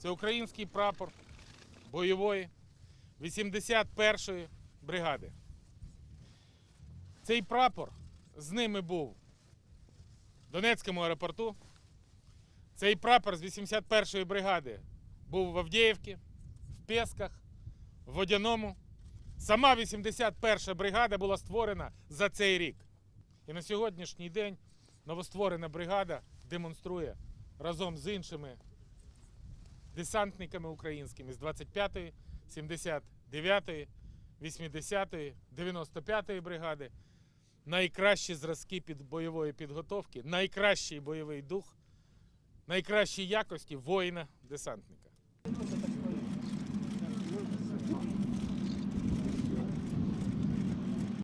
Це український прапор бойової 81-ї бригади. Цей прапор з ними був в Донецькому аеропорту. Цей прапор з 81-ї бригади був в Авдіївці, в Песках, в Водяному. Сама 81-ша бригада була створена за цей рік. І на сьогоднішній день новостворена бригада демонструє разом з іншими десантниками українськими з 25-ї, 79-ї, 80-ї, 95-ї бригади найкращі зразки під бойової підготовки, найкращий бойовий дух, найкращі якості воїна-десантника.